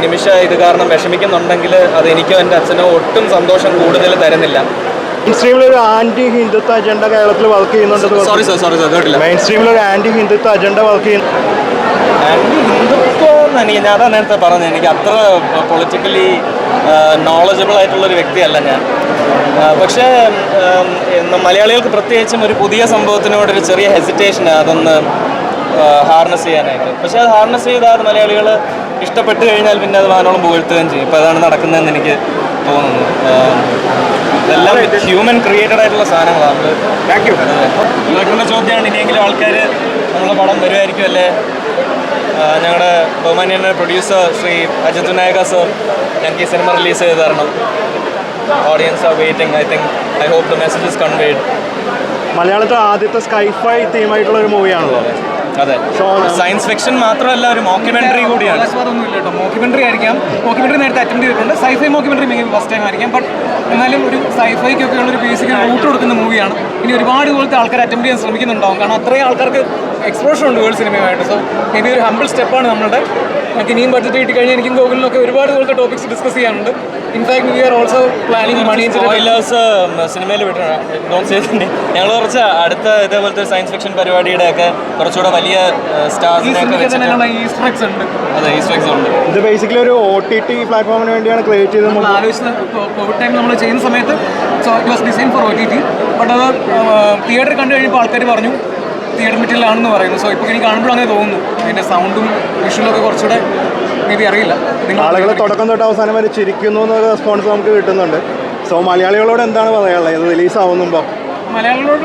നിമിഷ ഇത് കാരണം വിഷമിക്കുന്നുണ്ടെങ്കിൽ അത് എനിക്കും എന്റെ അച്ഛനോ ഒട്ടും സന്തോഷം കൂടുതൽ തരുന്നില്ല. മെയിൻ സ്ട്രീമിൽ ഒരു ആന്റി ഹിന്ദുത്വ അജണ്ട കേരളത്തിൽ വർക്ക് ചെയ്യുന്നുണ്ട് സോറി സർ സോറി സർ കേട്ടില്ല മെയിൻ സ്ട്രീമിൽ ഒരു ആന്റി ഹിന്ദുത്വ അജണ്ട വർക്ക് ചെയ്യുന്നു. ആന്റി ഹിന്ദുത്വം എനിക്ക് ഞാൻ അതാ നേരത്തെ പറഞ്ഞത് എനിക്ക് അത്ര പൊളിറ്റിക്കലി നോളജബിൾ ആയിട്ടുള്ള ഒരു വ്യക്തിയല്ല ഞാൻ. പക്ഷേ മലയാളികൾക്ക് പ്രത്യേകിച്ചും ഒരു പുതിയ സംഭവത്തിനോടൊരു ചെറിയ ഹെസിറ്റേഷൻ അതൊന്ന് ഹാർനസ് ചെയ്യാനായിട്ട്. പക്ഷെ അത് ഹാർനസ് ചെയ്താൽ അത് മലയാളികൾ ഇഷ്ടപ്പെട്ട് കഴിഞ്ഞാൽ പിന്നെ അത് വാനോളം പുകഴ്ത്തുകയും ചെയ്യും. ഇപ്പം അതാണ് നടക്കുന്നതെന്ന് എനിക്ക് തോന്നുന്നു. എല്ലാം ഇതെല്ലാം ഹ്യൂമൻ ക്രിയേറ്റഡ് ആയിട്ടുള്ള സാധനങ്ങളാണ് താങ്ക് യു കേൾക്കുന്ന ചോദ്യമാണ് ഇനിയെങ്കിലും ആൾക്കാർ നമ്മളെ പടം വരുമായിരിക്കും അല്ലേ? ഞങ്ങളുടെ ബഹുമാനിയുടെ പ്രൊഡ്യൂസർ ശ്രീ അജിത് വിനായക സർ ഞങ്ങൾക്ക് ഈ സിനിമ റിലീസ് ചെയ്ത് തരണം. Audience are waiting I think I hope the message is conveyed മലയാളത്തിലെ ആദ്യത്തെ സ്കൈഫൈ തീമായിട്ടുള്ള ഒരു മൂവിയാണല്ലോ. അതെ. സയൻസ് ഫിക്ഷൻ മാത്രമല്ല ഒരു മോക്യുമെന്ററി കൂടിയാണ്. ആവശ്യവാദമൊന്നും ഇല്ല കേട്ടോ. മോക്യുമെന്ററി ആയിരിക്കാം. മോക്യുമെന്ററി നേരത്തെ അറ്റൻഡ് ചെയ്തിട്ടുണ്ട്. Scifi mockumentary main first time ആയിരിക്കാം. ബട്ട് എന്നാലും ഒരു സൈഫൈക്കൊക്കെ ഉള്ള ഒരു ബേസിക് റൂട്ട് കൊടുക്കുന്ന മൂവിയാണ്. ഇനി ഒരുപാട് പോലത്തെ ആൾക്കാർ അറ്റൻഡ് ചെയ്യാൻ ശ്രമിക്കുന്നുണ്ടാവും. കാരണം അത്രയും ആൾക്കാർക്ക് എക്സ്പ്രോഷൻ ഉണ്ട് വേൾഡ് സിനിമയുമായിട്ട്. സോ മേ ബി ഒരു ഹമ്പിൾ സ്റ്റെപ്പാണ് നമ്മളുടെ നമുക്ക് ഇനിയും ബഡ്ജറ്റ് കിട്ടി കഴിഞ്ഞാൽ എനിക്കും ഗൂഗിളിലൊക്കെ ഒരുപാട് പോലത്തെ ടോപ്പിക്സ് ഡിസ്കസ് ചെയ്യാനുണ്ട്. In fact we are also planning many spoilers സിനിമയിൽ ചെയ്തിട്ടുണ്ട് ഞങ്ങൾ കുറച്ച് അടുത്ത ഇതേപോലത്തെ സയൻസ് ഫിക്ഷൻ പരിപാടിയുടെ ഒക്കെ കുറച്ചുകൂടെ വലിയ സ്റ്റാർസ് സ്റ്റാർസിനെ ഈസ്റ്റർ ഉണ്ട്. അതെ ഉണ്ട്. ഇത് ബേസിക്കലി ഒരു ഒ ടി ടി പ്ലാറ്റ്ഫോമിന് വേണ്ടിയാണ് ക്രിയേറ്റ് ചെയ്തത് നമ്മൾ ആലോചിച്ച കോവിഡ് ടൈം നമ്മൾ ചെയ്യുന്ന സമയത്ത് so it was design for O T T but അത് തിയേറ്റർ കണ്ടു കഴിഞ്ഞപ്പോൾ ആൾക്കാർ പറഞ്ഞു തിയേറ്റർ മെറ്റീരിയൽ ആണെന്ന് പറയുന്നു. സോ ഇപ്പോൾ എനിക്ക് കാണുമ്പോൾ അങ്ങനെ തോന്നുന്നു അതിന്റെ സൗണ്ടും വിഷ്വലൊക്കെ കുറച്ചുകൂടെ മേ ബി അറിയില്ല. ആളുകളെ ആളുകൾ തുടക്കം തൊട്ട് അവസാനം വരെ ചിരിക്കുന്നു എന്നൊരു റെസ്പോൺസ് നമുക്ക് കിട്ടുന്നുണ്ട്. സോ മലയാളികളോട് എന്താണ് പറയാനുള്ളത്? ഇത് റിലീസ് ആവുന്നുമ്പോൾ മലയാളികളോട്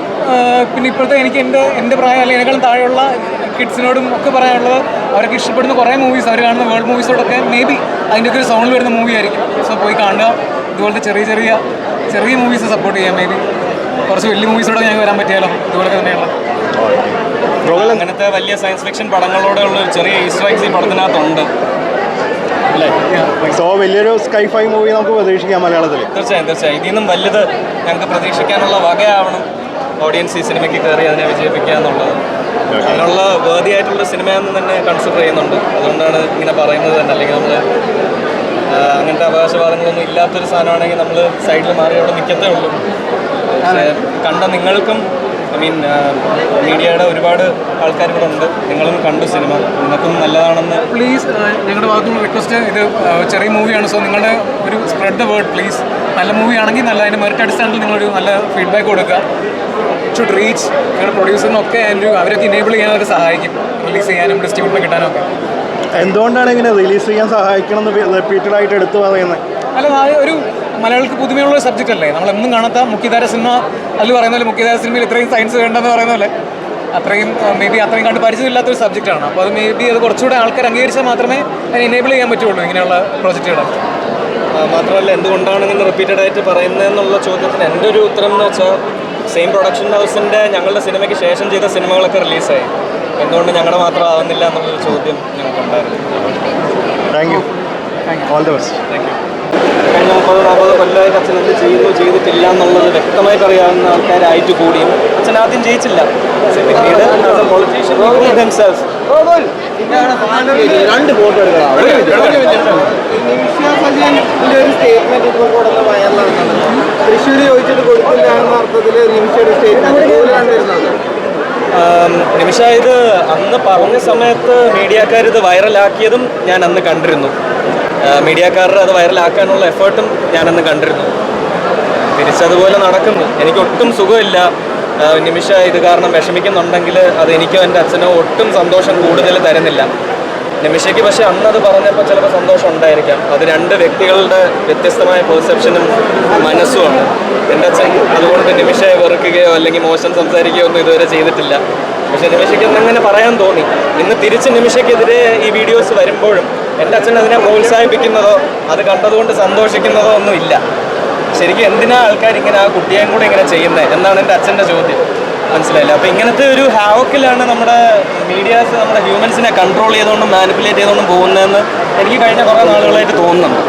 പിന്നെ ഇപ്പോഴത്തെ എനിക്ക് എന്റെ എന്റെ പ്രായം അല്ലെങ്കിൽ എന്നെക്കാളും താഴെയുള്ള കിഡ്സിനോടും ഒക്കെ പറയാനുള്ളത് അവർക്ക് ഇഷ്ടപ്പെടുന്ന കുറേ മൂവീസ് അവർ കാണുന്ന വേൾഡ് മൂവീസോടൊക്കെ മേ ബി അതിന്റെയൊക്കെ ഒരു സൗണ്ടിൽ വരുന്ന മൂവി ആയിരിക്കും. സോ പോയി കാണുക. ഇതുപോലത്തെ ചെറിയ ചെറിയ ചെറിയ മൂവീസ് സപ്പോർട്ട് ചെയ്യാം മേ ബി കുറച്ച് വലിയ മൂവീസോടെ ഞങ്ങൾക്ക് വരാൻ പറ്റിയാലോ? ഇതുപോലെ തന്നെയുള്ള. അങ്ങനത്തെ വലിയ സയൻസ് ഫിക്ഷൻ പടങ്ങളോടെ ഉള്ള ഒരു ചെറിയ ഈസ്റ്റർ ഈ പടത്തിനകത്തുണ്ട്. സോ വലിയൊരു സ്കൈഫൈ മൂവി നമുക്ക് പ്രതീക്ഷിക്കാം മലയാളത്തിൽ തീർച്ചയായും തീർച്ചയായും. ഇതിൽ നിന്നും വലുത് ഞങ്ങൾക്ക് പ്രതീക്ഷിക്കാനുള്ള വകയാവണം ഓഡിയൻസ് ഈ സിനിമയ്ക്ക് കയറി അതിനെ വിജയിപ്പിക്കുക എന്നുള്ളത്. അതിനുള്ള വേദിയായിട്ടുള്ള സിനിമയെന്ന് തന്നെ കൺസിഡർ ചെയ്യുന്നുണ്ട്. അതുകൊണ്ടാണ് ഇങ്ങനെ പറയുന്നത് തന്നെ. അല്ലെങ്കിൽ നമ്മൾ അങ്ങനത്തെ അവകാശവാദങ്ങളൊന്നും ഇല്ലാത്തൊരു സാധനമാണെങ്കിൽ നമ്മൾ സൈഡിൽ മാറി അവിടെ നിൽക്കത്തേ ഉള്ളൂ. കണ്ട നിങ്ങൾക്കും ഐ മീൻ മീഡിയയുടെ ഒരുപാട് ആൾക്കാർ ഇവിടെ ഉണ്ട്. നിങ്ങളും കണ്ടു സിനിമ. നിങ്ങൾക്കും നല്ലതാണെന്ന് പ്ലീസ് ഞങ്ങളുടെ ഭാഗത്തുനിന്ന് റിക്വസ്റ്റ് ഇത് ചെറിയ മൂവിയാണ്. സോ നിങ്ങളുടെ ഒരു സ്പ്രെഡ് ദ വേർഡ് പ്ലീസ് നല്ല മൂവിയാണെങ്കിൽ നല്ല അതിന്റെ മെറിറ്റ് അടിസ്ഥാനത്തിൽ നിങ്ങളൊരു നല്ല ഫീഡ്ബാക്ക് കൊടുക്കുക. ഷുഡ് റീച്ച് നിങ്ങളുടെ പ്രൊഡ്യൂസറിനൊക്കെ ഒരു അവരൊക്കെ ഇനേബിൾ ചെയ്യാനൊക്കെ സഹായിക്കും. റിലീസ് ചെയ്യാനും ഡിസ്ട്രിബ്യൂട്ടിന് കിട്ടാനൊക്കെ എന്തുകൊണ്ടാണ് ഇങ്ങനെ റിലീസ് ചെയ്യാൻ സഹായിക്കണം എന്ന് റിപ്പീറ്റഡ് ആയിട്ട് എടുത്തു പറയുന്നത്? അല്ല അത് ഒരു മലയാളിക്ക് പുതുമയുള്ള സബ്ജക്റ്റ് അല്ലേ? നമ്മൾ എന്നും കാണാത്ത മുഖ്യധാര സിനിമ അതിൽ പറയുന്ന പോലെ മുഖ്യധാര സിനിമയിൽ ഇത്രയും സയൻസ് വേണ്ടെന്ന് പറയുന്ന പോലെ അത്രയും മേ ബി അത്രയും കണ്ട് പരിചയമില്ലാത്തൊരു സബ്ജക്റ്റാണ് അപ്പോൾ അത് മേ ബി അത് കുറച്ചുകൂടെ ആൾക്കാർ അംഗീകരിച്ചാൽ മാത്രമേ അതിനെ എനേബിൾ ചെയ്യാൻ പറ്റുള്ളൂ ഇങ്ങനെയുള്ള പ്രോജക്റ്റുകൾ മാത്രമല്ല എന്തുകൊണ്ടാണ് ഇങ്ങനെ റിപ്പീറ്റഡ് ആയിട്ട് പറയുന്നതെന്നുള്ള ചോദ്യത്തിന് എന്റെ ഒരു ഉത്തരം എന്ന് വെച്ചാൽ സെയിം പ്രൊഡക്ഷൻ ഹൗസിന്റെ ഞങ്ങളുടെ സിനിമയ്ക്ക് ശേഷം ചെയ്ത സിനിമകളൊക്കെ റിലീസായി എന്തുകൊണ്ട് ഞങ്ങളുടെ മാത്രം ആവുന്നില്ല എന്നുള്ളൊരു ചോദ്യം ഞങ്ങൾക്കുണ്ടായിരുന്നു. Thank you all the best thank you കഴിഞ്ഞ മുപ്പത് നാൽപ്പത് കൊല്ലമായിട്ട് അച്ഛൻ എന്ത് ചെയ്യുന്നു ചെയ്തിട്ടില്ല എന്നുള്ളത് വ്യക്തമായിട്ട് അറിയാവുന്ന ആൾക്കാരായിട്ട് കൂടിയും അച്ഛൻ ആദ്യം ജയിച്ചില്ല. പിന്നീട് രണ്ട് ഫോട്ടോ എടുക്കണം. നിമിഷ ഒരു സ്റ്റേറ്റ്മെന്റ് ഇപ്പോൾ കൊടുത്ത വയറിലാണെന്നാണ് തൃശ്ശൂർ ചോദിച്ചിട്ട് കൊടുത്തില്ല എന്ന അർത്ഥത്തിൽ നിമിഷയുടെ സ്റ്റേറ്റ്മെന്റ് കണ്ടിരുന്നത് നിമിഷ ഇത് അന്ന് പറഞ്ഞ സമയത്ത് മീഡിയക്കാർ ഇത് വൈറലാക്കിയതും ഞാൻ അന്ന് കണ്ടിരുന്നു. മീഡിയക്കാരുടെ അത് വൈറലാക്കാനുള്ള എഫേർട്ടും ഞാനന്ന് കണ്ടിരുന്നു. തിരിച്ചതുപോലെ നടക്കുന്നു. എനിക്ക് ഒട്ടും സുഖമില്ല നിമിഷ ഇത് കാരണം വിഷമിക്കുന്നുണ്ടെങ്കിൽ അത് എനിക്കും എന്റെ അച്ഛനോ ഒട്ടും സന്തോഷം കൂടുതൽ തരുന്നില്ല. നിമിഷയ്ക്ക് പക്ഷെ അന്നത് പറഞ്ഞപ്പോൾ ചിലപ്പോൾ സന്തോഷം ഉണ്ടായിരിക്കാം. അത് രണ്ട് വ്യക്തികളുടെ വ്യത്യസ്തമായ പെർസെപ്ഷനും മനസ്സുമാണ്. എന്റെ അച്ഛൻ അതുകൊണ്ട് നിമിഷയെ വെറുക്കുകയോ അല്ലെങ്കിൽ മോശം സംസാരിക്കുകയോ ഒന്നും ഇതുവരെ ചെയ്തിട്ടില്ല. പക്ഷെ നിമിഷയ്ക്ക് അങ്ങനെ പറയാൻ തോന്നി. ഇന്ന് തിരിച്ച് നിമിഷയ്ക്കെതിരെ ഈ വീഡിയോസ് വരുമ്പോഴും എന്റെ അച്ഛൻ അതിനെ പ്രോത്സാഹിപ്പിക്കുന്നതോ അത് കണ്ടതുകൊണ്ട് സന്തോഷിക്കുന്നതോ ഒന്നും ഇല്ല ശരിക്കും എന്തിനാ ആൾക്കാർ ഇങ്ങനെ ആ കുട്ടിയെയും കൂടെ ഇങ്ങനെ ചെയ്യുന്നത് എന്നാണ് എന്റെ അച്ഛന്റെ ചോദ്യം. മനസ്സിലായില്ല? അപ്പോൾ ഇങ്ങനത്തെ ഒരു ഹാവക്കിലാണ് നമ്മുടെ മീഡിയാസ് നമ്മുടെ ഹ്യൂമൻസിനെ കൺട്രോൾ ചെയ്തുകൊണ്ടും മാനിപ്പുലേറ്റ് ചെയ്തുകൊണ്ടും പോകുന്നതെന്ന് എനിക്ക് കഴിഞ്ഞ കുറേ നാളുകളായിട്ട് തോന്നുന്നുണ്ട്.